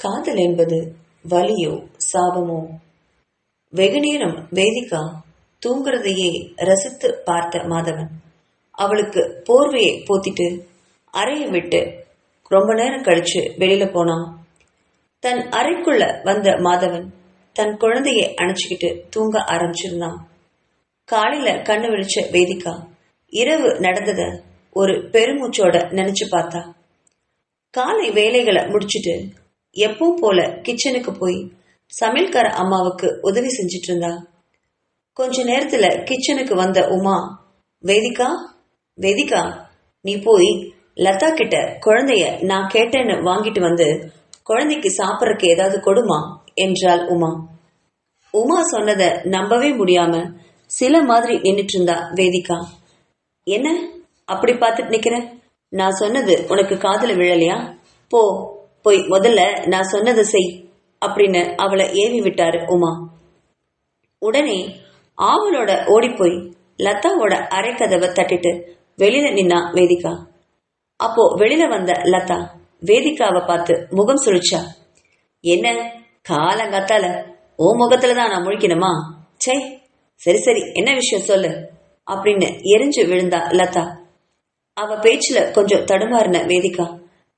காதல் என்பது வலியோ சாபமோ? வெகுநேரம் வேதிகா தூங்குறதையே ரசித்து பார்த்த மாதவன். அவளுக்கு போர்வையை போத்திட்டு அறையை விட்டு ரொம்ப நேரம் கழிச்சு வெளியில போனான் தன் அறைக்குள்ள வந்த மாதவன் தன் குழந்தையை அணைச்சுக்கிட்டு தூங்க ஆரம்பிச்சிருந்தான். காலையில கண்ணு விழிச்ச வேதிகா இரவு நடந்தத ஒரு பெருமூச்சோட நினைச்சு பார்த்தா காலை வேலைகளை முடிச்சிட்டு எப்பவும் போல கிச்சனுக்கு போய் சமையல்கார அம்மாவுக்கு உதவி செஞ்சிட்டு இருந்தா. கொஞ்ச நேரத்துல கிச்சனுக்கு வந்த உமா வேதிகா வேதிகா நீ போய் லதா கிட்ட குழந்தைய நான் கேட்டேன்னு வாங்கிட்டு வந்து குழந்தைக்கு சாப்பிட்றதுக்கு ஏதாவது கொடுமா? என்றாள் உமா. உமா சொன்னத நம்பவே முடியாம சில மாதிரி நின்னுட்டு இருந்தா வேதிகா. என்ன? அப்படி பார்த்துட்டு நிக்கிற? நான் சொன்னது உனக்கு காதல விழலையா? போ. போய் முதல்ல நான் சொன்னதை செய் அப்படின்னு அவளை ஏவி விட்டாரு உமா. உடனே ஆவலோட ஓடிப்போய் லதாவோட அரைக்கதவை தட்டிட்டு வெளியில நின்னா வேதிகா. அப்போ வெளியில வந்த லதா வேதிகாவை பார்த்து முகம் சுழிச்சா. என்ன? காலங்காத்தால ஓ முகத்துல தான் நான் முழிக்கணுமா? சே சரி சரி என்ன விஷயம் சொல்லு அப்படின்னு எரிஞ்சு விழுந்தா லதா. அவ பேச்சுல கொஞ்சம் தடுமாறின வேதிகா.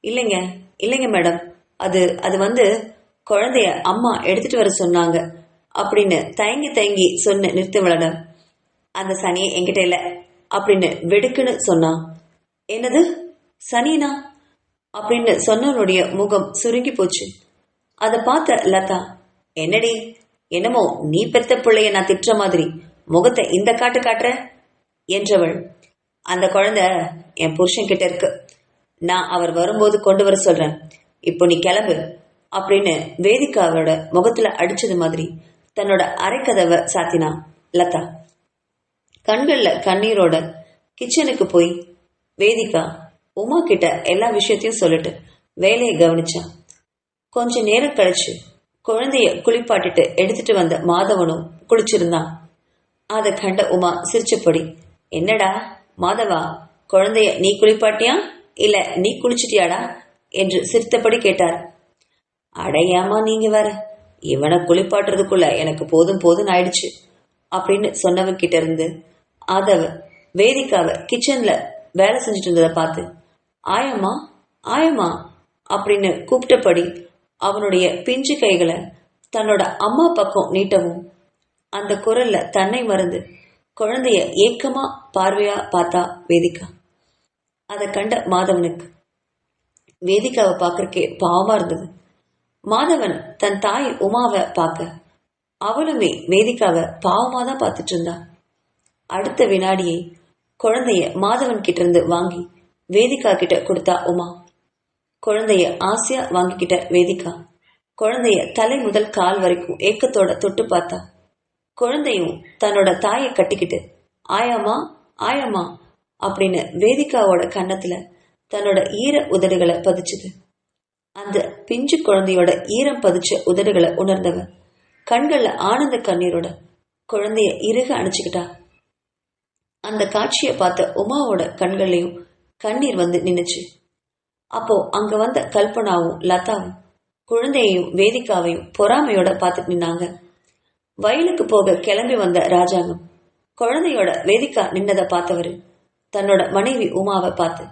இல்லைங்க இல்லைங்க மேடம். அது அது வந்து குழந்தைய அம்மா எடுத்துட்டு வர சொன்னாங்க அப்படின்னு தயங்கி தயங்கி சொன்ன நிறுத்தவளட அந்த சனியை என்கிட்ட இல்ல அப்படின்னு வெடுக்குன்னு சொன்னான். என்னது? சனினா? அப்படின்னு சொன்னவனுடைய முகம் சுருங்கி போச்சு. அதை பார்த்த லதா என்னடி? என்னமோ நீ பெத்த பிள்ளைய நான் திட்டுற மாதிரி முகத்தை இந்த காட்டு காட்டுற? என்றவள் அந்த குழந்தை என் புருஷன் கிட்ட இருக்கு. நான் அவர் வரும்போது கொண்டு வர சொல்றேன். இப்போ நீ கிளம்பு அப்படின்னு வேதிகாவோட முகத்துல அடிச்சது மாதிரி தன்னோட அரைக்கதவை சாத்தினா லதா. கண்கள்ல கண்ணீரோட கிச்சனுக்கு போய் வேதிகா உமா கிட்ட எல்லா விஷயத்தையும் சொல்லிட்டு வேலையை கவனிச்சான். கொஞ்ச நேரம் கழிச்சு குழந்தைய குளிப்பாட்டிட்டு எடுத்துட்டு வந்த மாதவனும் குளிச்சிருந்தான். அதை கண்ட உமா சிரிச்சபடி என்னடா மாதவா குழந்தைய நீ குளிப்பாட்டியா? இல்ல நீ குளிச்சிட்டியாடா? என்று சிரித்தபடி கேட்டார். அடையாமா நீங்க வேற. இவனை குளிப்பாட்டுறதுக்குள்ள எனக்கு போதும் போதும் ஆயிடுச்சு அப்படின்னு சொன்னவன் கிட்ட இருந்து ஆதவ வேதிக்காவ கிச்சன்ல வேலை செஞ்சுட்டு இருந்ததை பார்த்து ஆயம்மா ஆயம்மா அப்படின்னு கூப்பிட்டபடி அவனுடைய பிஞ்சு கைகளை தன்னோட அம்மா பக்கம் நீட்டவும் அந்த குரல்ல தன்னை மறந்து குழந்தைய ஏக்கமா பார்வையா பார்த்தா வேதிக்கா அதை கண்ட மாதவனுக்கு. வேதிகாவை பார்க்கறக்கே பாவமா இருந்தது. மாதவன் தன் தாய் உமாவை பார்க்க அவளுமே வேதிகாவை பாவமா தான் பார்த்துட்டு இருந்தா. அடுத்த வினாடியே குழந்தைய மாதவன் கிட்ட இருந்து வாங்கி வேதிகா கிட்ட கொடுத்தா உமா. குழந்தைய ஆசையா வாங்கிக்கிட்ட வேதிகா. குழந்தைய தலை முதல் கால் வரைக்கும் ஏக்கத்தோட தொட்டு பார்த்தா. குழந்தையும் தன்னோட தாயை கட்டிக்கிட்டு ஆயாமா ஆயாமா அப்படின்னு வேதிகாவோட கன்னத்துல தன்னோட ஈர உதடுகளை பதிச்சுது. அந்த பிஞ்சு குழந்தையோட ஈரம் பதிச்ச உதடுகளை உணர்ந்தவ கண்கள்ல ஆனந்த கண்ணீரோட குழந்தைய இறுக அணைச்சுக்கிட்டா அந்த காட்சியை பார்த்த உமாவோட கண்கள்லையும் கண்ணீர் வந்து நின்னுச்சு. அப்போ அங்க வந்த கல்பனாவும் லதாவும் குழந்தையையும் வேதிகாவையும் பொறாமையோட பார்த்துட்டு நின்னாங்க. வயலுக்கு போக கிளம்பி வந்த ராஜாங்கம் குழந்தையோட வேதிக்கா நின்னதை பார்த்தவரு தன்னோட மனைவி உமாவை பார்த்து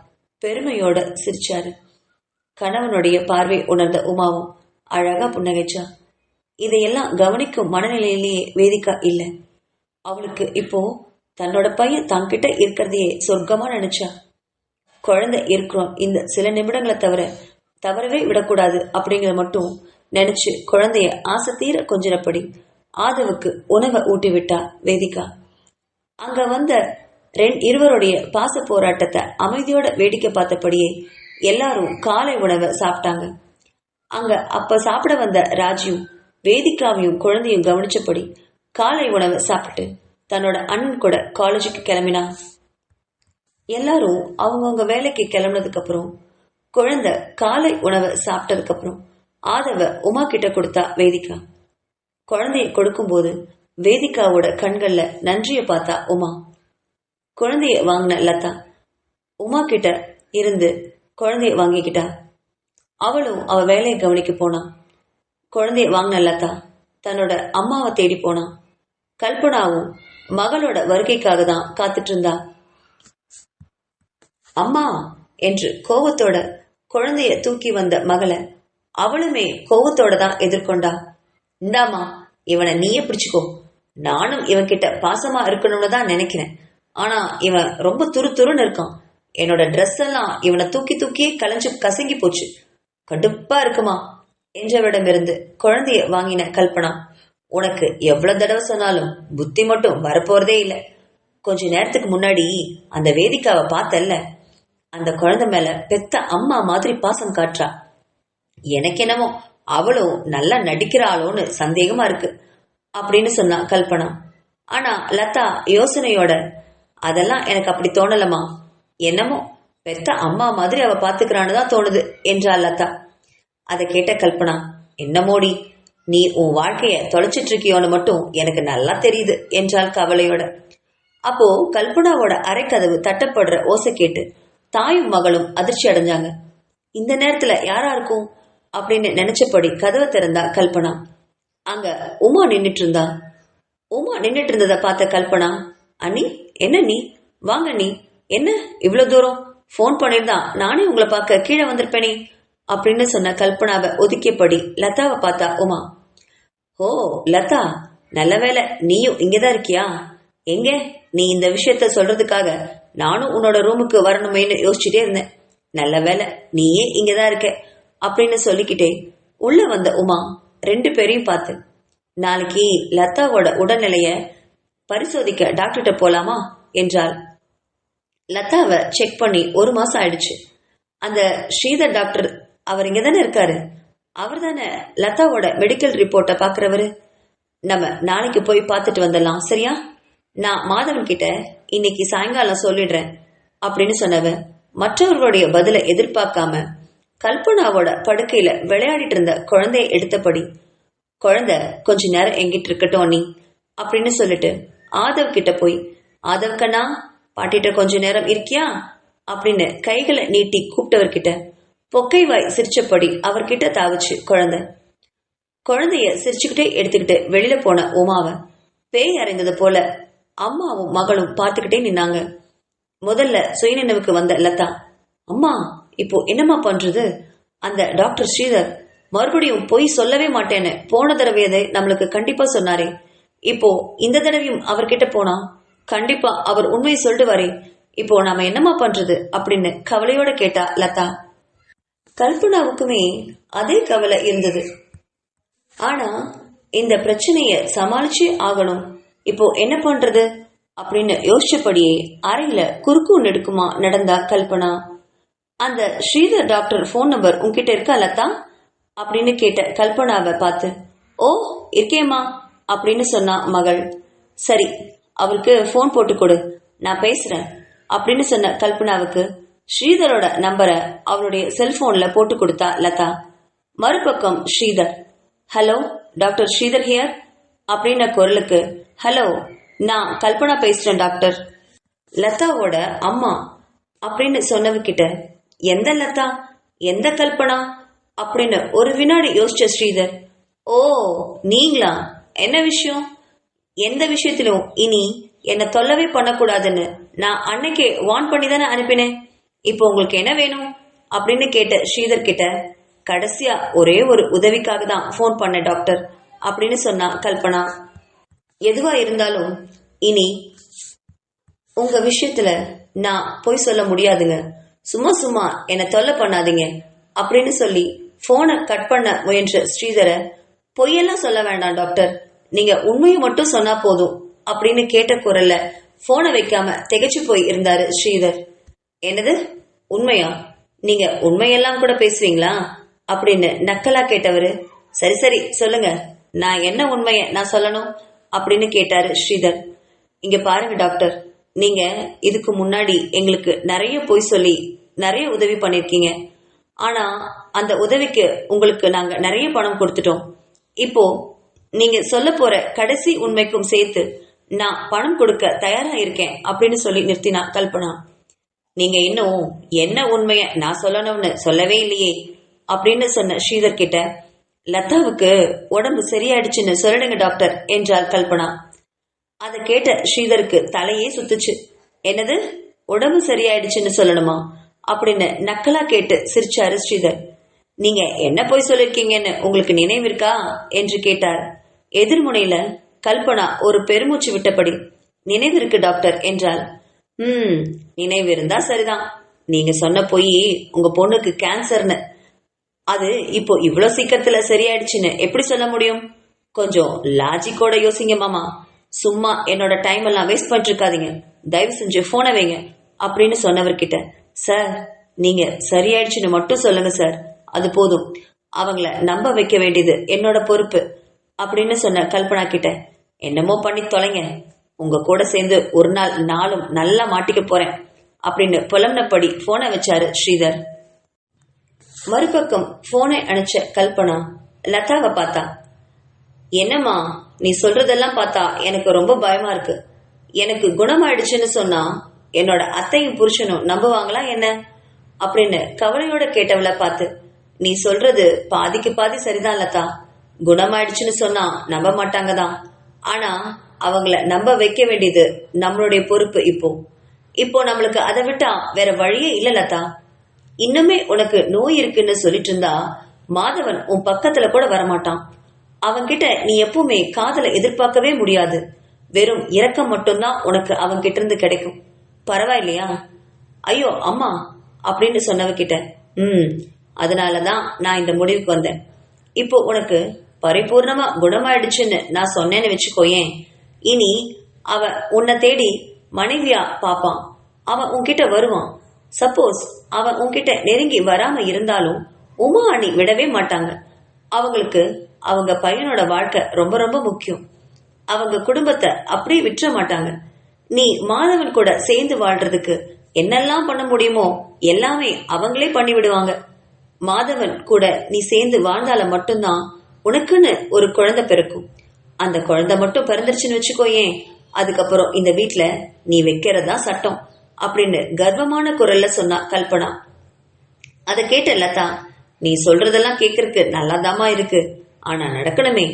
பெருமையோட சிரிச்சாரு. கணவனுடைய பார்வை உணர்ந்த உமாவும் அழகா புன்னகைச்சா. இதையெல்லாம் கவனிக்கும் மனநிலையிலேயே வேதிக்கா இல்லை. அவளுக்கு இப்போ தன்னோட பையன் தங்கிட்ட இருக்கிறதையே சொர்க்கமா நினைச்சா. குழந்தை இருக்கிறோம் இந்த சில நிமிடங்களை தவிர தவறவே விடக்கூடாது அப்படிங்கிற மட்டும் நினைச்சு குழந்தைய ஆசை தீர கொஞ்சினப்படி ஆதவுக்கு உணவை ஊட்டி விட்டா வேதிகா அங்க வந்த ரெண்டு இருவருடைய பாச போராட்டத்தை அமைதியோட வேடிக்கை பார்த்தபடியே எல்லாரும் காலை உணவை சாப்பிட்டாங்க. அங்க அப்ப சாப்பிட வந்த ராஜியும் வேதிகாவையும் குழந்தையும் கவனிச்சபடி காலை உணவை சாப்பிட்டு தன்னோட அண்ணன் கூட காலேஜுக்கு கிளம்பினா. எல்லாரும் அவங்கவுங்க வேலைக்கு கிளம்புனதுக்கு அப்புறம் குழந்தை காலை உணவை சாப்பிட்டதுக்கு அப்புறம் ஆதவ உமா கிட்ட கொடுத்தா வேதிகா. குழந்தைய கொடுக்கும்போது வேதிகாவோட கண்கள்ல நன்றிய பார்த்தா உமா. குழந்தைய வாங்கின லதா. உமா கிட்ட இருந்து குழந்தைய வாங்கிக்கிட்டா. அவளும் அவ வேலையை கவனிக்க போனான் குழந்தைய வாங்கின லதா தன்னோட அம்மாவை தேடி போனான் கல்பனாவும் மகளோட வருகைக்காக தான் காத்துட்டு இருந்தா. அம்மா என்று கோவத்தோட குழந்தைய தூக்கி வந்த மகளை அவளுமே கோவத்தோட தான் எதிர்கொண்டா. இந்தாமா இவனை நீயே பிடிச்சுக்கோ. நானும் இவன் கிட்ட பாசமா இருக்கணும்னு தான் நினைக்கிறேன். ஆனா இவன் ரொம்ப துரு துருன்னு இருக்கான். என்னோட ட்ரெஸ் எல்லாம் இவனை தூக்கி தூக்கியே கலைஞ்சு கசங்கி போச்சு. கடுப்பா இருக்குமா? என்றவரிடமிருந்து குழந்தைய வாங்கின கல்பனா உனக்கு எவ்வளவு தடவை சொன்னாலும் புத்தி மட்டும் வரப்போறதே இல்லை. கொஞ்ச நேரத்துக்கு முன்னாடி அந்த வேதிக்காவை பார்த்தல்ல. அந்த குழந்தை மேல பெத்த அம்மா மாதிரி பாசம் காட்டுறா. எனக்கு என்னமோ அவளும் நல்லா நடிக்கிறாளோன்னு சந்தேகமா இருக்கு அப்படின்னு சொன்னா கல்பனா. ஆனா லதா யோசனையோட அதெல்லாம் எனக்கு அப்படி தோணலம்மா. என்னமோ பெத்த அம்மா மாதிரி அவ பாத்துக்கிறான்னு தான் தோணுது என்றாள் லதா. அதை கேட்ட கல்பனா என்னமோடி நீ உன் வாழ்க்கைய தொலைச்சிட்டு இருக்கியோன்னு மட்டும் எனக்கு நல்லா தெரியுது என்றாள் கவலையோட. அப்போ கல்பனாவோட அரைக்கதவு தட்டப்படுற ஓசை கேட்டு தாயும் மகளும் அதிர்ச்சி அடைஞ்சாங்க. இந்த நேரத்துல யாரா இருக்கும்? அப்படின்னு நினைச்சபடி கதவை திறந்தா கல்பனா. அங்க உமா நின்னுட்டு இருந்தா. உமா நின்னுட்டு இருந்ததை பார்த்த கல்பனா அண்ணி என்ன நீ? வாங்க நீ. என்ன? இவ்வளவு தூரம்? ஃபோன் பண்ணிருந்தா நானே உங்களை பார்க்க கீழே வந்திருப்பேனே. அப்படின்னு சொன்ன கல்பனாவை ஒதுக்கியபடி லதாவை பார்த்தா உமா. ஓ லதா நல்ல வேலை நீயும் இங்கதான் இருக்கியா? எங்க? நீ இந்த விஷயத்த சொல்றதுக்காக நானும் உன்னோட ரூமுக்கு வரணுமேன்னு யோசிச்சுட்டே இருந்தேன். நல்ல வேலை நீயே இங்கதான் இருக்க அப்படின்னு சொல்லிக்கிட்டே உள்ள வந்த உமா ரெண்டு பேரையும் பார்த்து நாளைக்கு லதாவோட உடல்நிலையை பரிசோதிக்க டாக்டர்கிட்ட போலாமா? என்றாள். லதாவை செக் பண்ணி ஒரு மாசம் ஆயிடுச்சு. அந்த ஸ்ரீதர் டாக்டர் அவர் இங்க தானே இருக்காரு? அவர் தானே லதாவோட மெடிக்கல் ரிப்போர்ட்டை பாக்குறவரு? நம்ம நாளைக்கு போய் பார்த்துட்டு வந்துடலாம் சரியா? நான் மாதவன் கிட்ட இன்னைக்கு சாயங்காலம் சொல்லிடுறேன் அப்படின்னு சொன்னவன் மற்றவர்களுடைய பதிலை எதிர்பார்க்காம கல்பனாவோட படுக்கையில விளையாடிட்டு இருந்த குழந்தைய எடுத்தபடி குழந்தை கொஞ்ச நேரம் எங்கிட்டு இருக்கட்டும் நீ அப்படின்னு சொல்லிட்டு ஆதவ் கிட்ட போய் ஆதவ் கண்ணா பாட்டிட்ட கொஞ்ச நேரம் இருக்கியா? அப்படின்னு கைகளை நீட்டி கூப்பிட்டவர்கிட்ட பொக்கைவாய் சிரிச்சபடி அவர்கிட்ட தாவிச்சு குழந்தை. குழந்தைய சிரிச்சுக்கிட்டே எடுத்துக்கிட்டு வெளியில போன உமாவை. பேய் அறைந்தது போல அம்மாவும் மகளும் பார்த்துக்கிட்டே நின்னாங்க. முதல்ல சுயநினைவுக்கு வந்த லதா அம்மா இப்போ என்னம்மா பண்றது? அந்த டாக்டர் ஸ்ரீதர் மறுபடியும் பொய் சொல்லவே மாட்டேன்னு போன தடவையதை நம்மளுக்கு கண்டிப்பா சொன்னாரே. இப்போ இந்த தடவையும் அவர்கிட்ட போனா கண்டிப்பா அவர் உண்மையை சொல்லிடுவாரே இப்போ நாம என்னம்மா பண்றது? அப்படின்னு கவலையோட கேட்டா லதா. கல்பனாவுக்குமே அதே கவலை இருந்தது. ஆனா இந்த பிரச்சனைய சமாளிச்சே ஆகணும். இப்போ என்ன பண்றது? அப்படின்னு யோசிச்சபடியே அறையில குறுக்கு நெடுக்குமா நடந்தா கல்பனா. அந்த ஸ்ரீதர் டாக்டர் ஃபோன் நம்பர் உன்கிட்ட இருக்கா லதா? அப்படின்னு கேட்ட கல்பனாவை பார்த்து. ஓ இருக்கேம்மா. அப்படின்னு சொன்னா மகள் சரி அவருக்கு ஃபோன் போட்டு கொடு நான் பேசுறேன் அப்படின்னு சொன்ன கல்பனாவுக்கு ஸ்ரீதரோட நம்பரை அவருடைய செல்போன்ல போட்டு கொடுத்தா லதா. மறுபக்கம் Sridhar hello doctor Sridhar here அப்படின்ன குரலுக்கு ஹலோ நான் கல்பனா பேசுறேன் டாக்டர் லதாவோட அம்மா அப்படின்னு சொன்னவகிட்ட எந்த லதா? எந்த கல்பனா? அப்படின்னு ஒரு வினாடி யோசிச்ச ஸ்ரீதர் ஓ நீங்களா? என்ன விஷயம்? எந்த விஷயத்திலும் இனி என்னை தொல்லவே பண்ணக்கூடாதுன்னு நான் அன்னைக்கே வார்ன் பண்ணி தானே அனுப்பினேன் இப்போ உங்களுக்கு என்ன வேணும்? அப்படின்னு கேட்ட ஸ்ரீதர் கிட்ட கடைசியா ஒரே ஒரு உதவிக்காக தான் ஃபோன் பண்ண டாக்டர் அப்படின்னு சொன்னா கல்பனா. எதுவா இருந்தாலும் இனி உங்க விஷயத்துல நான் பொய் சொல்ல முடியாதுங்க. சும்மா சும்மா என்னை தொல்லை பண்ணாதீங்க அப்படின்னு சொல்லி போனை கட் பண்ண முயன்ற ஸ்ரீதரை பொய்யெல்லாம் சொல்ல வேண்டாம் டாக்டர் நீங்க உண்மையை மட்டும் சொன்னா போதும் அப்படின்னு கேட்ட குரல்ல போனை வைக்காம திகைச்சு போய் இருந்தாரு ஸ்ரீதர். என்னது? உண்மையா? நீங்க உண்மையெல்லாம் கூட பேசுவீங்களா? அப்படின்னு நக்கலா கேட்டவரு. சரி சரி சொல்லுங்க. நான் என்ன உண்மைய நான் சொல்லணும்? அப்படின்னு கேட்டாரு ஸ்ரீதர். இங்க பாருங்க டாக்டர். நீங்க இதுக்கு முன்னாடி எங்களுக்கு நிறைய பொய் சொல்லி நிறைய உதவி பண்ணிருக்கீங்க. ஆனா அந்த உதவிக்கு உங்களுக்கு நாங்க நிறைய பணம் கொடுத்துட்டோம். இப்போ நீங்க சொல்ல போற கடைசி உண்மைக்கும் சேர்த்து நான் பணம் கொடுக்க தயாரா இருக்கேன் அப்படின்னு சொல்லி நிறுத்தினா கல்பனா. நீங்க இன்னும் என்ன உண்மைய நான் சொல்லணும்னு சொல்லவே இல்லையே அப்படின்னு சொன்ன ஸ்ரீதர் கிட்ட லதாவுக்கு உடம்பு சரியாயிடுச்சுன்னு சொல்லிடுங்க டாக்டர் என்றார் கல்பனா. அதை கேட்ட ஸ்ரீதருக்கு தலையே சுத்துச்சு. என்னது? உடம்பு சரியாயிடுச்சுன்னு சொல்லணுமா? அப்படின்னு நக்கலா கேட்டு சிரிச்சாரு ஸ்ரீதர். நீங்க என்ன போய் சொல்லிருக்கீங்கன்னு உங்களுக்கு நினைவிருக்கா? என்று கேட்டார். எதிர்முனையில கல்பனா ஒரு பெருமூச்சு விட்டபடி நினைவிருக்கு டாக்டர் என்றாள். ம் நினைவு இருந்தா சரிதான். நீங்க சொன்ன போய் உங்க பொண்ணுக்கு கேன்சர்னு. அது இப்போ இவ்வளவு சீக்கிரத்துல சரியாயிடுச்சுன்னு எப்படி சொல்ல முடியும்? கொஞ்சம் லாஜிக்கோட யோசிங்க மாமா. சும்மா என்னோட டைம் எல்லாம் வேஸ்ட் பண்ணிட்டு இருக்காதீங்க தயவு செஞ்சு போனை வைங்க அப்படின்னு சொன்னவர்கிட்ட. சார் நீங்க சரியாயிடுச்சுன்னு மட்டும் சொல்லுங்க சார். அது போதும். அவங்கள நம்ப வைக்க வேண்டியது என்னோட பொறுப்பு. அப்படின்னு சொன்ன கல்பனா கிட்ட என்னமோ பண்ணி தொலைங்க. உங்க கூட சேர்ந்து ஒரு நாள் நாளும் நல்லா மாட்டிக்க போறேன் அப்படின்னு புலம்பனபடி போனை வச்சாரு ஸ்ரீதர். மறுபக்கம் போனை அணைச்ச கல்பனா லதாவை பார்த்தா? என்னம்மா நீ சொல்றதெல்லாம் பார்த்தா எனக்கு ரொம்ப பயமா இருக்கு. எனக்கு குணமாயிடுச்சுன்னு சொன்னா என்னோட அத்தையும் புருஷனும் நம்புவாங்களா என்ன? அப்படின்னு கவலையோட கேட்டவளை பார்த்து நீ சொல்றது பாதிக்கு பாதி சரிதான் லதா. குணமாயிடுச்சுன்னு சொன்னா நம்ப மாட்டாங்க தான் ஆனா அவங்கள நம்ப வைக்க வேண்டியது நம்மளுடைய பொறுப்பு இப்போ. இப்போ நம்மளுக்கு அதை விட்டா வேற வழியே இல்ல லதா. இன்னுமே உனக்கு நோய் இருக்குன்னு சொல்லிட்டு இருந்தா மாதவன் உன் பக்கத்துல கூட வரமாட்டான். அவன்கிட்ட நீ எப்பவுமே காதலை எதிர்பார்க்கவே முடியாது. வெறும் இரக்கம் மட்டும்தான் உனக்கு அவன்கிட்ட இருந்து கிடைக்கும். பரவாயில்லையா? ஐயோ அம்மா அப்படின்னு சொன்னவகிட்ட ம் அதனாலதான் நான் இந்த முடிவுக்கு வந்தேன். இப்போ உனக்கு பரிபூர்ணமா குணமாயிடுச்சுன்னு நான் சொன்னேன்னு வச்சுக்கோயேன். இனி அவ உன்னை தேடி மனைவியா பாப்பான். அவன் உன்கிட்ட வருவான். சப்போஸ் அவன் உன்கிட்ட நெருங்கி வராம இருந்தாலும் உமா அணி விடவே மாட்டாங்க. அவங்களுக்கு அவங்க பையனோட வாழ்க்கை ரொம்ப ரொம்ப முக்கியம். அவங்க குடும்பத்தை அப்படியே விட்டுற மாட்டாங்க. நீ மாதவன் கூட சேர்ந்து வாழ்றதுக்கு என்னெல்லாம் பண்ண முடியுமோ எல்லாமே அவங்களே பண்ணி விடுவாங்க. மாதவன் கூட நீ சேர்ந்து வாழ்ந்தால மட்டும்தான் உனக்குன்னு ஒரு குழந்தை பிறக்கும். அந்த குழந்தை மட்டும் பிறந்துருச்சுன்னு வச்சுக்கோயேன். அதுக்கப்புறம் இந்த வீட்டுல நீ வைக்கிறதா சட்டம் அப்படின்னு கர்வமான குரல்ல சொன்னா கல்பனா. அதை கேட்ட லதா நீ சொல்றதெல்லாம் கேக்குறதுக்கு நல்லாதாம்மா இருக்கு. ஆனா நடக்கணுமே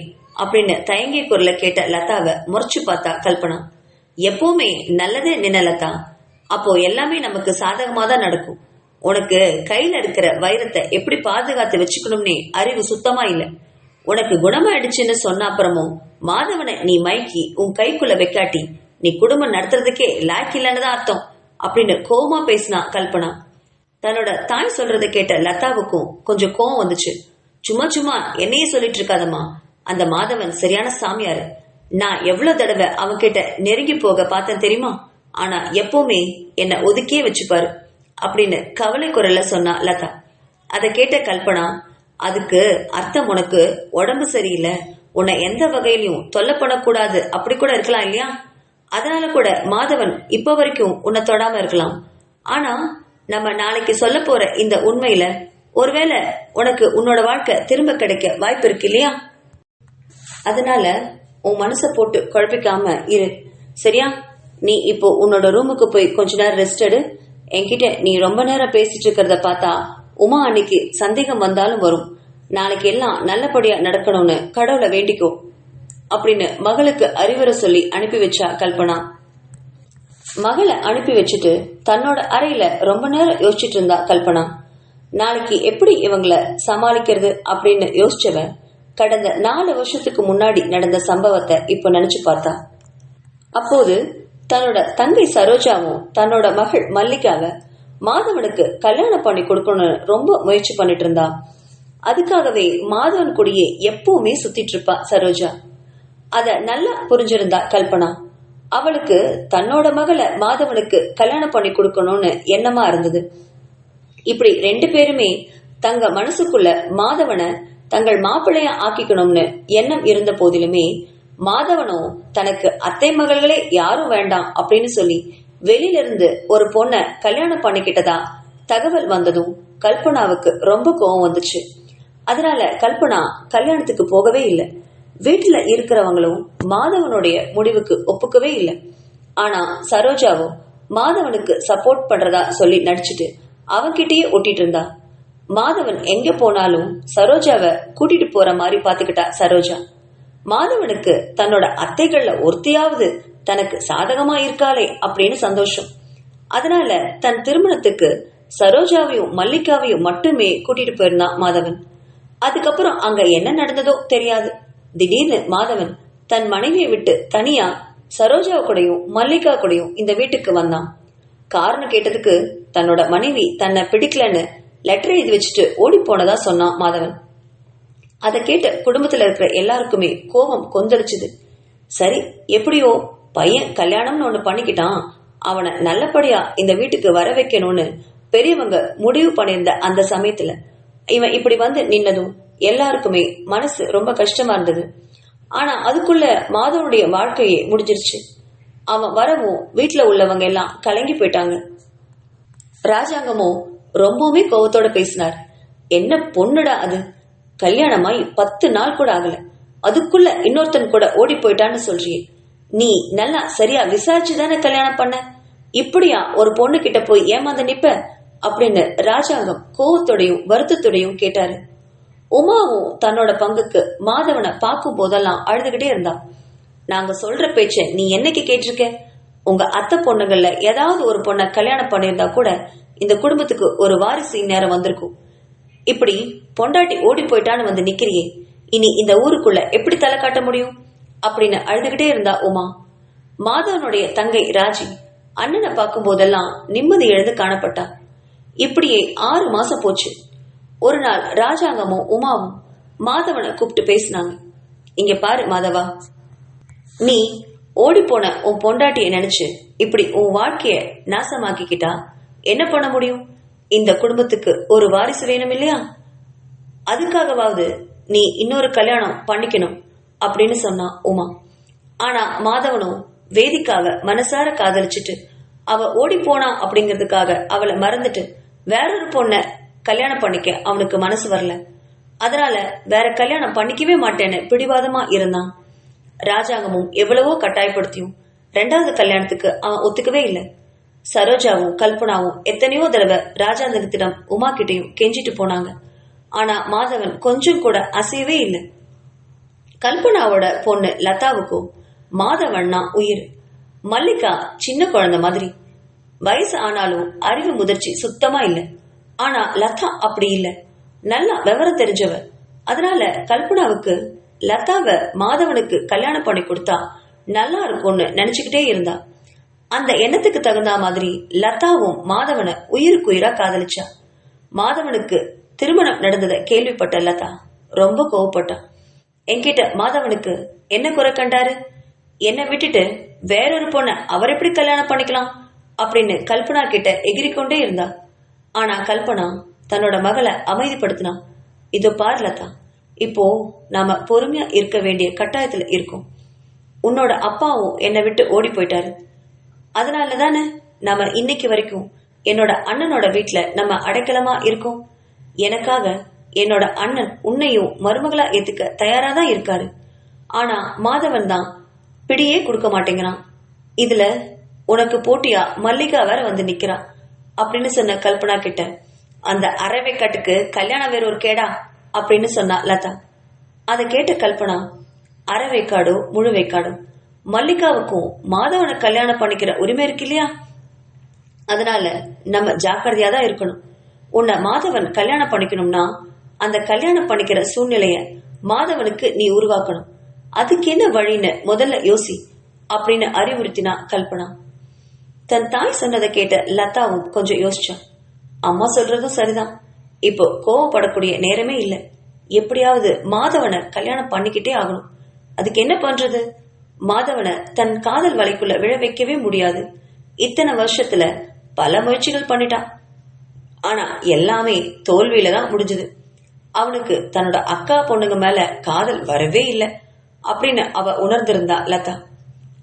அப்படின்னு தயங்கிய குரல கேட்ட லதாவை முறைச்சு பார்த்தா கல்பனா. எப்பவுமே நல்லதே நின லதா. அப்போ எல்லாமே நமக்கு சாதகமா தான் நடக்கும். உனக்கு கையில இருக்கிற வைரத்தை எப்படி பாதுகாத்து வச்சுக்கணும்னே அறிவு சுத்தமா இல்லை. உனக்கு குணமாயிடுச்சுன்னு சொன்ன அப்புறமும் மாதவனை நீ மைக்கி உன் கைக்குள்ள வைக்காட்டி நீ குடும்பம் நடத்துறதுக்கே லாய்க்கு இல்லைன்னு தான் அர்த்தம் அப்படின்னு கோவமா பேசினா கல்பனா. தன்னோட தாய் சொல்றதை கேட்ட லதாவுக்கும் கொஞ்சம் கோவம் வந்துச்சு. சும்மா சும்மா என்னையே சொல்லிட்டு இருக்காதம்மா. அந்த மாதவன் சரியான சாமியாரு. நான் எவ்வளவு தடவை அவன் கிட்ட நெருங்கி போக பார்த்தேன் தெரியுமா? ஆனா எப்பவுமே என்னை ஒதுக்கியே வச்சுப்பாரு அப்படின்னு கவலை குரல்ல சொன்னா லதா. அதை கேட்ட கல்பனா அதுக்கு அர்த்தம் உனக்கு உடம்பு சரியில்லை. உன்னை எந்த வகையிலையும் தொல்லை பண்ணக்கூடாது அப்படி கூட இருக்கலாம் இல்லையா? அதனால கூட மாதவன் இப்ப வரைக்கும் உன்னை தொடாம இருக்கலாம். ஆனா நம்ம நாளைக்கு சொல்ல போற இந்த உண்மையில ஒருவேளை உனக்கு உன்னோட வாழ்க்கை திரும்ப கிடைக்க வாய்ப்பு இருக்கு இல்லையா? அதனால உன் மனசை போட்டு குழப்பிக்காம இரு. சரியா? நீ இப்போ உன்னோட ரூமுக்கு போய் கொஞ்ச நேரம் ரெஸ்ட் எடு. என்கிட்ட நீ ரொம்ப நேரம் பேசிட்டு இருக்கிறத பார்த்தா உமா அன்னைக்கு சந்தேகம் வந்தாலும் வரும். நாளைக்கு எல்லாம் நல்லபடியா நடக்கணும்னு கடவுளை வேண்டிக்கோ அப்படின்னு மகளுக்கு அறிவுரை சொல்லி அனுப்பி வச்சா கல்பனா. மகளை அனுப்பி வச்சுட்டு தன்னோட அறையில ரொம்ப நேரம் யோசிச்சுட்டு இருந்தா கல்பனா. நாளைக்கு எப்படி இவங்கள சமாளிக்கிறது அப்படின்னு யோசிச்சவன் கடந்த நாலு வருஷத்துக்கு முன்னாடி நடந்த சம்பவத்தை இப்போ நினைச்சு பார்த்தா. அப்போது தன்னோட தங்கை சரோஜாவும் தன்னோட மகள் மல்லிகாவை மாதவனுக்கு கல்யாணம் பண்ணி கொடுக்கணும்னு ரொம்ப முயற்சி பண்ணிட்டு இருந்தா. அதுக்காகவே மாதவன் கூடயே எப்பவுமே சுத்திட்டு இருப்பா சரோஜா. அத நல்லா புரிஞ்சிருந்தா கல்பனா. அவளுக்கு தன்னோட மகளை மாதவனுக்கு கல்யாணம் பண்ணி கொடுக்கணும்னு எண்ணமா இருந்தது. இப்படி ரெண்டு பேருமே தங்க மனசுக்குள்ள மாதவனை தங்கள் மாப்பிள்ளைய ஆக்கிக்கணும்னு எண்ணம் இருந்த போதிலுமே மாதவனும் தனக்கு அத்தை மகள்களே யாரும் வேண்டாம் அப்படின்னு சொல்லி வெளியிலிருந்து ஒரு பொண்ணை கல்யாணம் பண்ணிக்கிட்டதா தகவல் வந்ததும் கல்பனாவுக்கு ரொம்ப கோவம் வந்துச்சு. அதனால கல்பனா கல்யாணத்துக்கு போகவே இல்லை. வீட்டுல இருக்கிறவங்களும் மாதவனுடைய முடிவுக்கு ஒப்புக்கவே இல்லை. ஆனா சரோஜாவும் மாதவனுக்கு சப்போர்ட் பண்றதா சொல்லி நடிச்சிட்டு அவன்கிட்டயே ஒட்டிட்டு இருந்தா. மாதவன் எங்க போனாலும் சரோஜாவை கூட்டிட்டு போற மாதிரி பாத்துக்கிட்டா சரோஜா. மாதவனுக்கு தன்னோட அத்தைகள்ல ஒருத்தையாவது தனக்கு சாதகமா இருக்காளே அப்படின்னு சந்தோஷம். அதனால தன் திருமணத்துக்கு சரோஜாவையும் மல்லிகாவையும் மட்டுமே கூட்டிட்டு போயிருந்தான் மாதவன். அதுக்கப்புறம் அங்க என்ன நடந்ததோ தெரியாது. திடீர்னு மாதவன் தன் மனைவியை விட்டு தனியா சரோஜா கூடயும் மல்லிகா கூடயும் இந்த வீட்டுக்கு வந்தான். காரணம் கேட்டதுக்கு தன்னோட மனைவி தன்னை பிடிக்கலன்னு லெட்டர் எழுதி வச்சுட்டு ஓடி போனதா சொன்னான் மாதவன். அதை கேட்ட குடும்பத்துல இருக்கிற எல்லாருக்குமே கோபம் கொந்தளிச்சுது. சரி எப்படியோ பையன் கல்யாணம்னு ஒண்ணு பண்ணிக்கிட்டான். அவனை நல்லபடியா இந்த வீட்டுக்கு வர வைக்கணும்னு பெரியவங்க முடிவு பண்ணியிருந்த அந்த சமயத்துல இவன் இப்படி வந்து நின்னதும் எல்லாருக்குமே மனசு ரொம்ப கஷ்டமா இருந்தது. ஆனா அதுக்குள்ள மாதவனுடைய வாழ்க்கையே முடிஞ்சிருச்சு. அவன் வரவும் வீட்டுல உள்ளவங்க எல்லாம் கலங்கி போயிட்டாங்க. ராஜாங்கமோ ரொம்பவுமே கோவத்தோட பேசினார். என்ன பொண்ணுடா அது? கல்யாணமாய் பத்து நாள் கூட ஆகல. அதுக்குள்ள இன்னொருத்தன் கூட ஓடி போயிட்டான்னு சொல்றியே. நீ நல்லா சரியா விசாரிச்சு தானே கல்யாணம் பண்ண? இப்படியா ஒரு பொண்ணு கிட்ட போய் ஏமாந்து நிப்ப? அப்படின்னு ராஜாங்கம் கோவத்தோடையும் வருத்தத்தோடையும் கேட்டாரு. உமாவும் தன்னோட பங்குக்கு மாதவனை பார்க்கும் போதெல்லாம் அழுதுகிட்டே இருந்தா. நாங்க சொல்ற பேச்ச நீ என்னைக்கு கேட்டிருக்க? உங்க அத்தை பொண்ணுங்கள்ல ஏதாவது ஒரு பொண்ணை கல்யாணம் பண்ணியிருந்தா கூட இந்த குடும்பத்துக்கு ஒரு வாரிசு நேரம் வந்திருக்கும். இப்படி பொண்டாட்டி ஓடி போயிட்டான்னு வந்து நிக்கிறியே. இனி இந்த ஊருக்குள்ள எப்படி தலை காட்ட முடியும்? அப்படின்னு அழுதுகிட்டே இருந்தா உமா. மாதவனுடைய தங்கை ராஜி அண்ணனை பார்க்கும் போதெல்லாம் நிம்மதி எழுந்து காணப்பட்டா. இப்படியே ஆறு மாசம் போச்சு. ஒரு நாள் ராஜாங்கமும் உமாவும் மாதவனை கூப்பிட்டு பேசினாங்க. இங்க பாரு மாதவா. நீ ஓடி போன உன் பொண்டாட்டியை நினைச்சு இப்படி உன் வாழ்க்கைய நாசமாக்கிக்கிட்டா. என்ன பண்ண முடியும்? இந்த குடும்பத்துக்கு ஒரு வாரிசு வேணும் இல்லையா அதுக்காகவாவது நீ இன்னொரு கல்யாணம் பண்ணிக்கணும். அப்படின்னு சொன்னா உமா. ஆனா மாதவனும் வேதிக்காக மனசார காதலிச்சிட்டு அவ ஓடி போனா அப்படிங்கிறதுக்காக அவளை மறந்துட்டு வேறொரு பொண்ண கல்யாணம் பண்ணிக்க அவனுக்கு மனசு வரல. அதனால வேற கல்யாணம் பண்ணிக்கவே மாட்டேன்னு பிடிவாதமா இருந்தான். ராஜாங்கமும் எவ்வளவோ கட்டாயப்படுத்தியும் ரெண்டாவது கல்யாணத்துக்கு அவன் ஒத்துக்கவே இல்லை. சரோஜாவும் கல்பனாவும் எத்தனையோ தடவை ராஜாந்தகத்திடம் உமா கிட்டையும் கெஞ்சிட்டு போனாங்க. ஆனா மாதவன் கொஞ்சம் கூட அசையவே இல்லை. கல்பனாவோட பொண்ணு லதாவுக்கும் மாதவன்னா உயிர். மல்லிகா சின்ன குழந்தை மாதிரி. வயசு ஆனாலும் அறிவு முதிர்ச்சி சுத்தமா இல்ல. ஆனா லதா அப்படி இல்ல. நல்லா விவரம் தெரிஞ்சவ. அதனால கல்பனாவுக்கு லதாவை மாதவனுக்கு கல்யாணம் பண்ணி கொடுத்தா நல்லா இருக்கும்னு நினைச்சுக்கிட்டே இருந்தா. அந்த எண்ணத்துக்கு தகுந்த மாதிரி லதாவும் மாதவனை உயிருக்கு உயிரா காதலிச்சா. மாதவனுக்கு திருமணம் நடந்ததை கேள்விப்பட்ட லதா ரொம்ப கோவப்பட்டான் என்கிட்ட மாதவனுக்கு என்ன குறை கண்டாரு? என்னை விட்டுட்டு வேறொரு பொண்ணை அவர் எப்படி கல்யாணம் பண்ணிக்கலாம்? அப்படின்னு கல்பனா கிட்ட எகிரிக்கொண்டே இருந்தா. ஆனா கல்பனா தன்னோட மகளை அமைதிப்படுத்தினா இதோ பார்லதா இப்போ நாம பொறுமையா இருக்க வேண்டிய கட்டாயத்துல இருக்கோம். உன்னோட அப்பாவும் என்னை விட்டு ஓடி போயிட்டாரு. அதனால தானே நாம இன்னைக்கு வரைக்கும் என்னோட அண்ணனோட வீட்டுல நம்ம அடைக்கலமா இருக்கோம்? எனக்காக என்னோட அண்ணன் உன்னையும் மருமகளா ஏத்துக்க தயாரா தான் இருக்காரு. ஆனா மாதவன் தான் பிடியே கொடுக்க மாட்டேங்கிறான். இதுல உனக்கு போட்டியா மல்லிகா வேற வந்து நிக்கிறா அப்படின்னு சொன்ன கல்பனா கிட்ட. அந்த அரைவைக்காட்டுக்கு கல்யாணம் வேற ஒரு கேடா அப்படின்னு சொன்னா லதா. அதை கேட்ட கல்பனா அரைவைக்காடோ முழு வைக்காடோ மல்லிகாவுக்கும் மாதவனை கல்யாணம் பண்ணிக்கிற உரிமை இருக்கு இல்லையா? அதனால நம்ம ஜாக்கிரதையா தான் இருக்கணும். உன்னை மாதவன் கல்யாணம் பண்ணிக்கணும்னா அந்த கல்யாணம் பண்ணிக்கிற சூழ்நிலைய மாதவனுக்கு நீ உருவாக்கணும். அதுக்கு என்ன வழின்னு முதல்ல யோசி அப்படின்னு அறிவுறுத்தினா கல்பனா. தன் தாய் சொன்னதை கேட்ட லதாவும் கொஞ்சம் யோசிச்சா அம்மா சொல்றதும் சரிதான். இப்போ கோவப்படக்கூடிய நேரமே இல்லை. எப்படியாவது மாதவனை கல்யாணம் பண்ணிக்கிட்டே ஆகணும். அதுக்கு என்ன பண்றது? மாதவனை தன் காதல் வலைக்குள்ள விழ வைக்கவே முடியாது. இத்தனை வருஷத்துல பல முயற்சிகள் பண்ணிட்டான். ஆனா எல்லாமே தோல்வியில தான் முடிஞ்சது. அவனுக்கு தன்னோட அக்கா பொண்ணுங்க மேல காதல் வரவே இல்லை. அப்படின்னு அவ உணர்ந்திருந்தா லதா.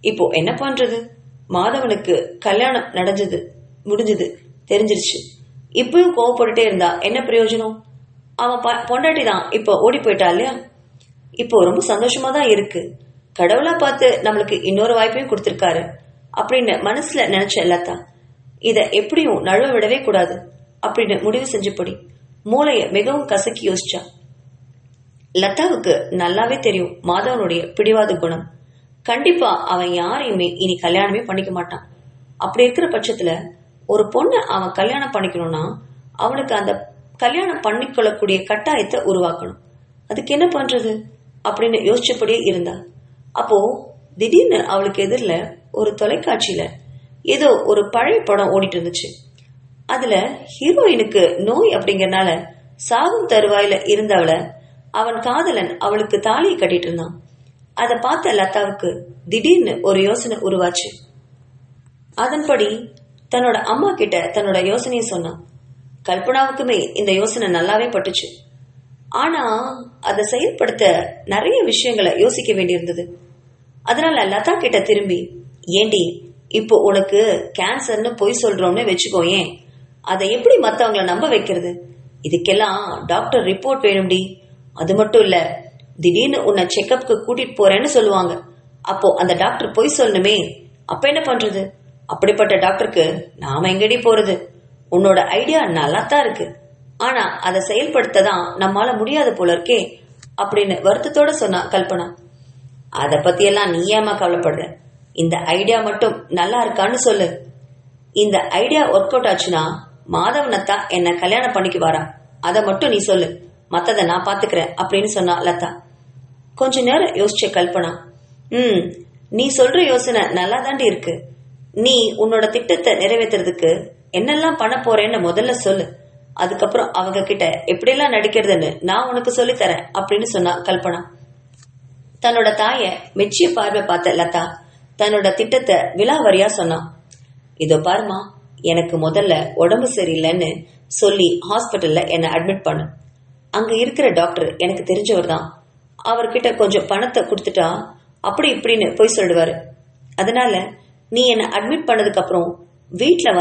இப்போ என்ன பண்றது? மாதவனுக்கு கல்யாணம் நடஞ்சது முடிஞ்சது தெரிஞ்சிருச்சு. இப்பயும் கோவப்பட்டுட்டே இருந்தா என்ன பிரயோஜனம்? அவன் பொண்டாட்டி தான் இப்போ ஓடி போயிட்டா இல்லையா? இப்போ ரொம்ப சந்தோஷமா தான் இருக்கு. கடவுளா பார்த்து நம்மளுக்கு இன்னொரு வாய்ப்பையும் கொடுத்துருக்காரு. அப்படின்னு மனசுல நினைச்ச லதா இத எப்படியும் நழுவ விடவே கூடாது அப்படின்னு முடிவு செஞ்சபடி மூளைய மிகவும் கசக்கி யோசிச்சா. லதாவுக்கு நல்லாவே தெரியும் மாதவனுடைய பிடிவாத குணம். கண்டிப்பா அவன் யாரையுமே இனி கல்யாணமே பண்ணிக்க மாட்டான். அப்படி இருக்கிற பட்சத்துல ஒரு பொண்ணை அவன் கல்யாணம் பண்ணிக்கணும்னா அவனுக்கு அந்த கல்யாணம் பண்ணிக்கொள்ளக்கூடிய கட்டாயத்தை உருவாக்கணும். அதுக்கு என்ன பண்றது? அப்படின்னு யோசிச்சபடியே இருந்தா. அப்போ திடீர்னு அவளுக்கு எதிரில் ஒரு தொலைக்காட்சியில ஏதோ ஒரு பழைய படம் ஓடிட்டு இருந்துச்சு. அதுல ஹீரோயினுக்கு நோய் அப்படிங்கறனால சாகும் தருவாயில இருந்தவள அவன் காதலன் அவளுக்கு தாலியை கட்டிட்டு இருந்தான். அதை பார்த்த லதாவுக்கு திடீர்னு ஒரு யோசனை உருவாச்சு. அதன்படி தன்னோட அம்மா கிட்ட தன்னோட யோசனையை சொன்னான். கல்பனாவுக்குமே இந்த யோசனை நல்லாவே பட்டுச்சு. ஆனா அதை செயல்படுத்த நிறைய விஷயங்களை யோசிக்க வேண்டியிருந்தது. அதனால லதா கிட்ட திரும்பி ஏண்டி இப்போ உனக்கு கேன்சர்னு பொய் சொல்றோம்னு வச்சுக்கோயேன். அதை எப்படி மற்றவங்கள நம்ப வைக்கிறது? இதுக்கெல்லாம் டாக்டர் ரிப்போர்ட் வேணும்டி. அது மட்டும் இல்ல திடீர்னு உன்னை செக்கப்புக்கு கூட்டிட்டு போறேன்னு சொல்லுவாங்க. அப்போ அந்த டாக்டர் பொய் சொல்லணுமே. அப்ப என்ன பண்றது? அப்படிப்பட்ட டாக்டருக்கு நாம எங்கடி போறது? உன்னோட ஐடியா நல்லா தான் இருக்கு. ஆனா அதை செயல்படுத்த தான் நம்மால முடியாது போல இருக்கே அப்படின்னு வருத்தத்தோட சொன்னா கல்பனா. அதை பத்தியெல்லாம் நீ ஏமா கவலைப்படுற? இந்த ஐடியா மட்டும் நல்லா இருக்கான்னு சொல்லு. இந்த ஐடியா ஒர்க் அவுட் ஆச்சுன்னா மாதவனத்தா என்ன கல்யாணம் பண்ணிக்குவாரா? அதை மட்டும் நீ சொல்லு. மத்ததை நான் பாத்துக்கிறேன் அப்படின்னு சொன்னா லதா. கொஞ்ச நேரம் யோசிச்ச கல்பனா. ம் நீ சொல்ற யோசனை நல்லா தாண்டி இருக்கு. நீ உன்னோட திட்டத்தை நிறைவேற்றுறதுக்கு என்னெல்லாம் பண்ண போறேன்னு முதல்ல சொல்லு. அதுக்கப்புறம் அவங்க கிட்ட எப்படியெல்லாம் நடிக்கிறதுன்னு நான் உனக்கு சொல்லித் தரேன் அப்படின்னு சொன்னா கல்பனா. தன்னோட தாய மெச்சிய பார்வை பார்த்த லதா தன்னோட திட்டத்தை விலாவரியா சொன்னான் இதோ பாருமா எனக்கு முதல்ல உடம்பு சரியில்லைன்னு சொல்லி ஹாஸ்பிட்டல்ல என்னை அட்மிட் பண்ணு. அங்க இருக்கிற டாக்டர் எனக்கு தெரிஞ்சவர் தான். அவர்கிட்ட கொஞ்சம் பணத்தை கொடுத்துட்டா அப்படி இப்படின்னு போய் சொல்லிடுவாரு அதனால நீ என்னை அட்மிட் பண்ணதுக்கு அப்புறம்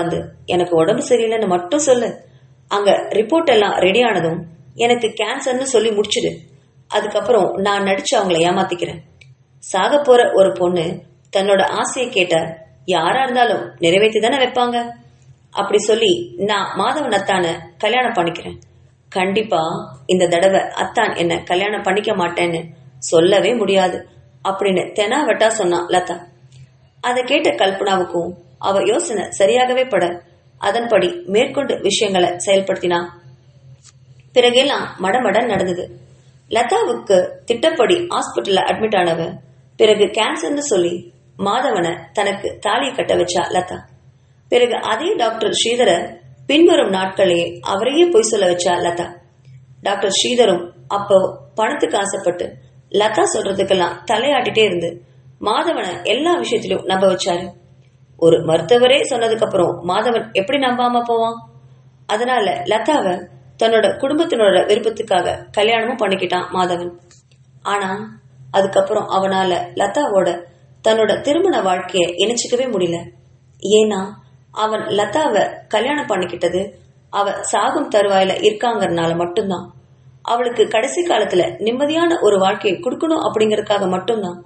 வந்து எனக்கு உடம்பு சரியில்லைன்னு மட்டும் சொல்லு. அங்க ரிப்போர்ட் எல்லாம் ரெடி ஆனதும் எனக்கு கேன்சர்னு சொல்லி முடிச்சிடு. அதுக்கப்புறம் நான் நடிச்சு அவங்கள ஏமாத்திக்கிறேன். சாக போற ஒரு பொண்ணு தன்னோட ஆசையை கேட்ட யாரா இருந்தாலும் நிறைவேற்றி தானே வைப்பாங்க. அப்படி சொல்லி நான் மாதவன் அத்தான கல்யாணம் பண்ணிக்கிறேன். கண்டிப்பா இந்த தடவை அத்தான் என்ன கல்யாணம் பண்ணிக்க மாட்டேன்னு சொல்லவே முடியாது அப்படின்னு தெனாவட்டா சொன்னான் லதா. அதை கேட்ட கல்பனாவுக்கும் அவ யோசனை சரியாகவே பட. அதன்படி மேற்கொண்டு விஷயங்களை செயல்படுத்தினான் பிறகெல்லாம் மடமடன் நடந்தது. லதாவுக்கு திட்டப்படி ஹாஸ்பிட்டல்ல அட்மிட் ஆனவ. பிறகு கேன்சர்னு சொல்லி மாதவனை தனக்கு தாலியை கட்ட வச்சா லதா. பிறகு அதே டாக்டர் ஸ்ரீதர பின்வரும் நாட்களே அவரையே பொய் சொல்ல வச்சா லதா. டாக்டர் ஸ்ரீதரும் அப்போ பணத்துக்கு ஆசைப்பட்டு லதா சொல்றதுக்கெல்லாம் தலையாட்டிட்டே இருந்து மாதவனை எல்லா விஷயத்திலும் நம்ப வச்சாரு. ஒரு மருத்துவரே சொன்னதுக்கு அப்புறம் மாதவன் எப்படி நம்பாம போவான்? அதனால லதாவை தன்னோட குடும்பத்தினோட விருப்பத்துக்காக கல்யாணமும் பண்ணிக்கிட்டான் மாதவன். ஆனா அதுக்கப்புறம் அவனால லதாவோட தன்னோட திருமண வாழ்க்கைய இணைச்சிக்கவே முடியல. ஏன்னா அவன் லதாவை கல்யாணம் பண்ணிக்கிட்டது. அவ சாகும் தருவாயில இருக்காங்கறனால மட்டும்தான். அவளுக்கு கடைசி காலத்துல நிம்மதியான ஒரு வாழ்க்கையை கொடுக்கணும் அப்படிங்கறதுக்காக மட்டும்தான்.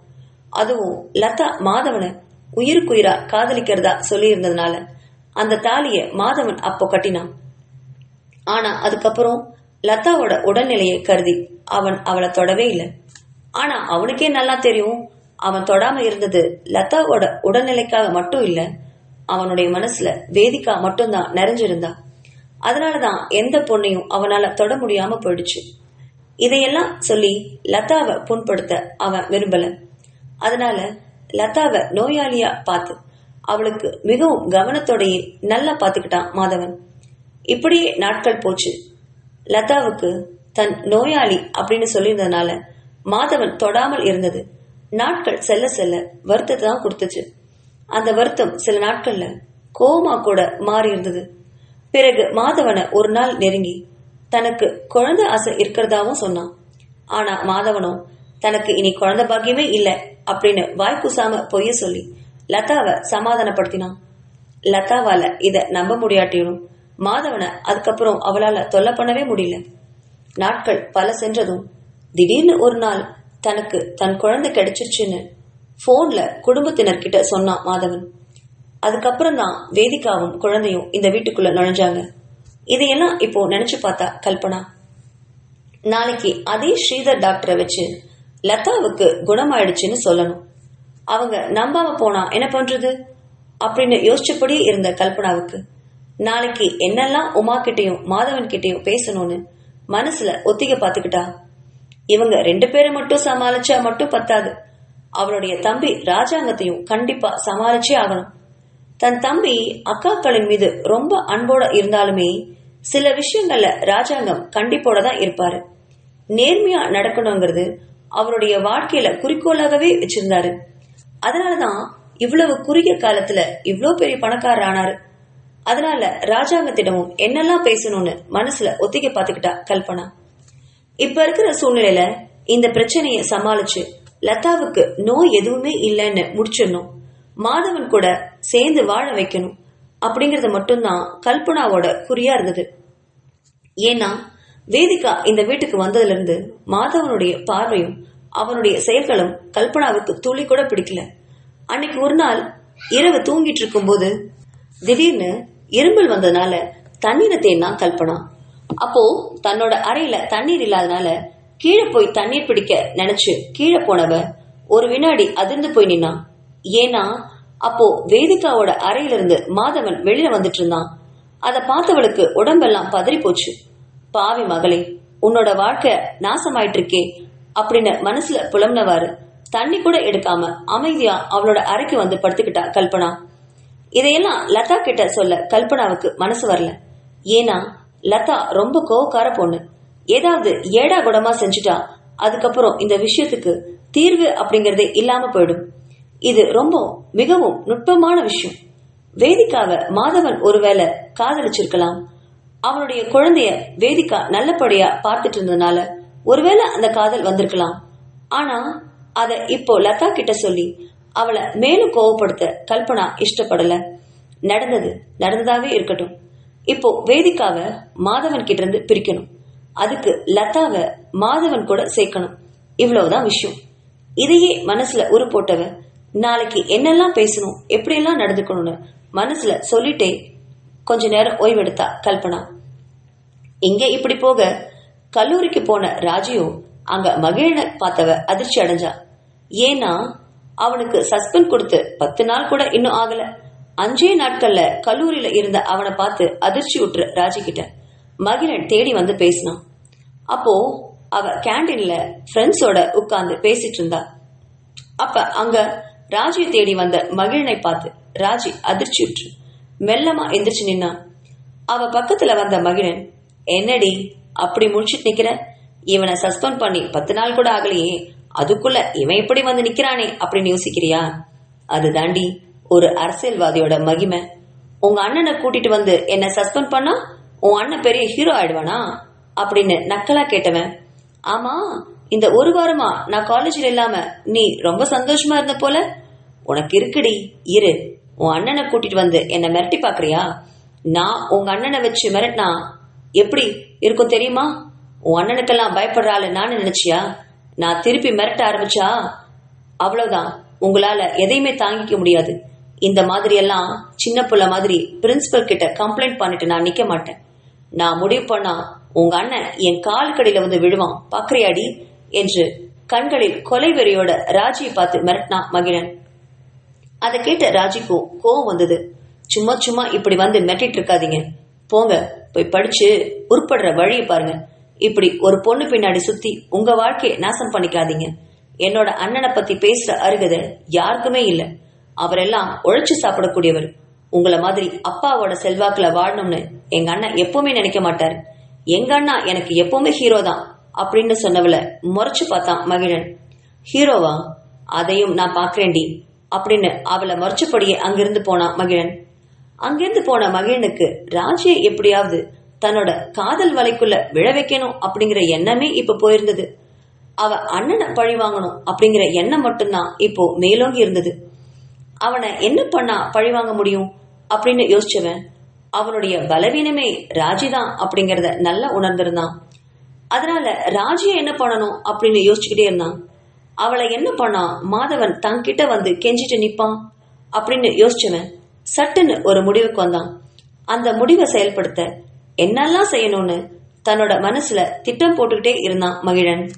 அதுவும் லதா மாதவனை உயிருக்குயிரா காதலிக்கிறதா சொல்லியிருந்ததுனால அந்த தாலிய மாதவன் அப்போ கட்டினான். ஆனா அதுக்கப்புறம் லதாவோட உடல்நிலையை கருதி அவன் அவளை தொடவே இல்லை. ஆனா அவனுக்கே நல்லா தெரியும். அவன் தொடாம இருந்தது லதாவோட உடல்நிலைக்காக மட்டும் இல்லை. அவனுடைய மனசுல வேதிக்கா மட்டும்தான் நிறைஞ்சிருந்தா. அதனாலதான் எந்த பொண்ணையும் அவனால தொட முடியாம போயிடுச்சு. இதையெல்லாம் சொல்லி லதாவை புண்படுத்த அவன் விரும்பல. அதனால லதாவை நோயாளியா பார்த்து அவளுக்கு மிகவும் கவனத்தோடையே நல்லா பார்த்துக்கிட்டான் மாதவன். இப்படியே நாட்கள் போச்சு. லதாவுக்கு தன் நோயாளி அப்படின்னு சொல்லியிருந்ததுனால மாதவன் தொடாமல் இருந்தது. நாட்கள் செல்ல செல்ல வருத்தத்தை தான் கொடுத்துச்சு. அந்த வருத்தம் சில நாட்கள்ல கோமா கூட மாறி இருந்தது. பிறகு மாதவனை ஒரு நாள் நெருங்கி தனக்கு குழந்தை ஆசை இருக்கிறதாவும் சொன்னான். ஆனா மாதவனும் தனக்கு இனி குழந்தை பாக்கியமே இல்ல அப்படின்னு வாய்க்குசாம பொய்ய சொல்லி லதாவை சமாதானப்படுத்தினான். லதாவால இத நம்ப முடியாட்டியும் மாதவனை அதுக்கப்புறம் அவளால தொல்லை பண்ணவே முடியல. நாட்கள் பல சென்றதும் திடீர்னு ஒரு நாள் தனக்கு தன் குழந்தை கிடைச்சிருச்சுன்னு போன்ல குடும்பத்தினர்கிட்ட சொன்னான் மாதவன். அதுக்கப்புறம் தான் வேதிகாவும் குழந்தையும் இந்த வீட்டுக்குள்ள நுழைஞ்சாங்க. இதையெல்லாம் இப்போ நினைச்சு பார்த்தா கல்பனா. நாளைக்கு அதே ஸ்ரீதர் டாக்டரை வச்சு லதாவுக்கு குணமாயிடுச்சுன்னு சொல்லணும். அவங்க நம்பாம போனா என்ன பண்றது? அப்படின்னு யோசிச்சபடியே இருந்த கல்பனாவுக்கு நாளைக்கு என்னெல்லாம் உமா கிட்டையும் மாதவன் கிட்டையும் பேசணும்னு மனசுல ஒத்திகை பார்த்துக்கிட்டா. இவங்க ரெண்டு பேரை மட்டும் சமாளிச்சா மட்டும் பத்தாது. அவனுடைய தம்பி ராஜாங்கத்தையும் கண்டிப்பா சமாளிச்சே ஆகணும். தன் தம்பி அக்காக்களின் மீது ரொம்ப அன்போட இருந்தாலுமே சில விஷயங்கள்ல ராஜாங்கம் கண்டிப்போட தான் இருப்பாரு. நேர்மையா நடக்கணுங்கிறது அவருடைய வாழ்க்கையில குறிக்கோளாகவே வச்சிருந்தாரு. அதனாலதான் இவ்வளவு குறுகிய காலத்துல இவ்வளோ பெரிய பணக்காரர் ஆனாரு. அதனால ராஜாங்கத்திடமும் என்னெல்லாம் பேசணும்னு மனசுல ஒத்திக்க பார்த்துக்கிட்டா கல்பனா. இப்ப இருக்கிற சூழ்நிலையில இந்த பிரச்சனையை சமாளிச்சு லதாவுக்கு நோய் எதுவுமே இல்லைன்னு முடிச்சிடணும். மாதவன் கூட சேர்ந்து வாழ வைக்கணும். அப்படிங்கறது மட்டும்தான் கல்பனாவோட குறியா இருந்தது. ஏன்னா வேதிகா இந்த வீட்டுக்கு வந்ததுல இருந்து மாதவனுடைய பார்வையும் அவனுடைய செயல்களும் கல்பனாவுக்கு துளி கூட பிடிக்கல. அன்னைக்கு ஒரு நாள் இரவு தூங்கிட்டு இருக்கும்போது திடீர்னு இரும்பல் வந்ததுனால தண்ணீரை தேடினா கல்பனா. அப்போ தன்னோட அறையில தண்ணீர் இல்லாதனால கீழே போய் தண்ணீர் பிடிக்க நினைச்சு கீழே போனவ ஒரு வினாடி அதிர்ந்து போய் நின்னான் ஏன்னா அப்போ வேதிகாவோட அறையிலிருந்து மாதவன் வெளியில வந்துட்டு இருந்தான். அதை பார்த்தவளுக்கு உடம்பெல்லாம் பதறி போச்சு பாவி மகளே உன்னோட வாழ்க்கை நாசமாயிட்டு இருக்கே அப்படின்னு மனசுல புலம்னவாரு தண்ணி கூட எடுக்காம அமைதியா அவளோட அறைக்கு வந்து படுத்துக்கிட்டா கல்பனா. இதையெல்லாம் லதா கிட்ட சொல்ல கல்பனாவுக்கு மனசு வரல. ஏன்னா லதா ரொம்ப கோவக்கார பொண்ணு. ஏதாவது ஏடா குடமா செஞ்சுட்டா அதுக்கப்புறம் இந்த விஷயத்துக்கு தீர்வு அப்படிங்கறதே இல்லாம போயிடும். இது ரொம்ப மிகவும் நுட்பமான விஷயம். வேதிக்காவ மாதவன் ஒருவேளை காதலிச்சிருக்கலாம். அவனுடைய குழந்தைய வேதிக்கா நல்லபடியா பார்த்துட்டு இருந்ததுனால ஒருவேளை அந்த காதல் வந்திருக்கலாம். ஆனா அத இப்போ லதா கிட்ட சொல்லி அவளை மேலும் கோவப்படுத்த கல்பனா இஷ்டப்படல. நடந்தது நடந்ததாவே இருக்கட்டும். இப்போ வேதிக்காவை மாதவன் கிட்ட இருந்து பிரிக்கணும். அதுக்கு லதாவை மாதவன் கூட சேர்க்கணும். இவ்வளவுதான் விஷயம். இதையே மனசுல உரு போட்டவ நாளைக்கு என்னெல்லாம் பேசணும் எப்படியெல்லாம் நடந்துக்கணும்னு மனசுல சொல்லிட்டே கொஞ்ச நேரம் ஓய்வெடுத்தா கல்பனா. இங்க இப்படி போக? கல்லூரிக்கு போன ராஜியோ அங்க மகிழனை பார்த்தவ அதிர்ச்சி அடைஞ்சா. ஏன்னா அவனுக்கு சஸ்பெண்ட் கொடுத்து பத்து நாள் கூட இன்னும் ஆகல. அஞ்சே நாட்கள்ல கல்லூரியில இருந்த அவனை பார்த்து அதிர்ச்சி விட்டுரு ராஜி கிட்ட மகிழன் தேடி வந்து பேசினான். அப்போ அவ கேண்டீன்ல ஃப்ரெண்ட்ஸோட உட்கார்ந்து பேசிட்டு இருந்தா. அப்ப அங்க ராஜியை தேடி வந்த மகிழனை பார்த்து ராஜி அதிர்ச்சி விட்டு மெல்லமா எந்திரிச்சு நின்னா. அவ பக்கத்துல வந்த மகிழன் என்னடி அப்படி முடிச்சிட்டு நிக்கிற? இவனை சஸ்பெண்ட் பண்ணி பத்து நாள் கூட ஆகலையே. அதுக்குள்ள இவன் எப்படி வந்து நிக்கிறானே அப்படின்னு யோசிக்கிறியா? அது தாண்டி ஒரு அரசியல்வாதியோட மகிமை. உங்க அண்ணனை கூட்டிட்டு வந்து என்ன சஸ்பெண்ட் பண்ணா உன் அண்ணன் பெரிய ஹீரோ ஆயிடுவானா? அப்படின்னு நக்கலா கேட்டவன் ஆமா இந்த ஒரு வாரமா நான் காலேஜில் இல்லாம நீ ரொம்ப சந்தோஷமா இருந்த போல? உனக்கு இருக்குடி இரு. உன் அண்ணனை கூட்டிட்டு வந்து என்னை மிரட்டி பாக்குறியா நான் உங்க அண்ணனை வச்சு மிரட்டினா எப்படி இருக்கும் தெரியுமா? உன் அண்ணனுக்கெல்லாம் பயப்படுறாள் நான் நினைச்சியா? நான் திருப்பி மிரட்ட ஆரம்பிச்சா அவ்வளவுதான். உங்களால எதையுமே தாங்கிக்க முடியாது. இந்த மாதிரி எல்லாம் சின்ன புள்ள மாதிரி பிரின்சிபல் கிட்ட கம்ப்ளைண்ட் பண்ணிட்டு நான் நிக்க மாட்டேன். நான் முடிவு பண்ணா உங்க அண்ணன் என் கால் கடையில வந்து விழுவான். பாக்கறியாடி என்று கண்களில் கொலை வெறியோட ராஜியை பார்த்து மிரட்டினா மகிழன். அதை கேட்ட ராஜிக்கும் கோவம் வந்தது. சும்மா சும்மா இப்படி வந்து மிரட்டிட்டு இருக்காதீங்க. போங்க போய் படிச்சு உருப்படுற வழியை பாருங்க. இப்படி ஒரு பொண்ணு பின்னாடி சுத்தி உங்க வாழ்க்கையை நாசம் பண்ணிக்காதீங்க. என்னோட அண்ணனை பத்தி பேசுற அருகதை யாருக்குமே இல்ல. அவரெல்லாம் உழைச்சு சாப்பிடக்கூடியவர். உங்களை மாதிரி அப்பாவோட செல்வாக்குல வாழணும்னு எங்க அண்ணன் எப்பவுமே நினைக்க மாட்டார். எங்க அண்ணா எனக்கு எப்பவுமே ஹீரோ தான் அப்படின்னு சொன்னவள முறைச்சு பார்த்தான் மகிழன். ஹீரோவா அதையும் நான் பாக்குறேன்டி அப்படின்னு அவளை மறைச்சபடியே அங்கிருந்து போனான் மகிழன். அங்கிருந்து போன மகிழனுக்கு ராஜியை எப்படியாவது தன்னோட காதல் வலைக்குள்ள விழ வைக்கணும் அப்படிங்கிற எண்ணமே இப்ப போயிருந்தது. அவ அண்ணனை பழி வாங்கணும் அப்படிங்கிற எண்ணம் மட்டும்தான் இப்போ மேலோங்கி இருந்தது. அவனை என்ன பண்ணா பழி வாங்க முடியும் அப்படின்னு யோசிச்சவன் அவனுடைய பலவீனமே ராஜிதான் அப்படிங்கறத நல்லா உணர்ந்திருந்தான். அதனால ராஜியை என்ன பண்ணணும் அப்படின்னு யோசிச்சுக்கிட்டே இருந்தான். அவளை என்ன பண்ணா மாதவன் தங்கிட்ட வந்து கெஞ்சிட்டு நிப்பான் அப்படின்னு யோசிச்சவன் சட்டுன்னு ஒரு முடிவுக்கு வந்தான். அந்த முடிவை செயல்படுத்த என்னெல்லாம் செய்யணும்னு தன்னோட மனசுல திட்டம் போட்டுக்கிட்டே இருந்தான் மகிழன்.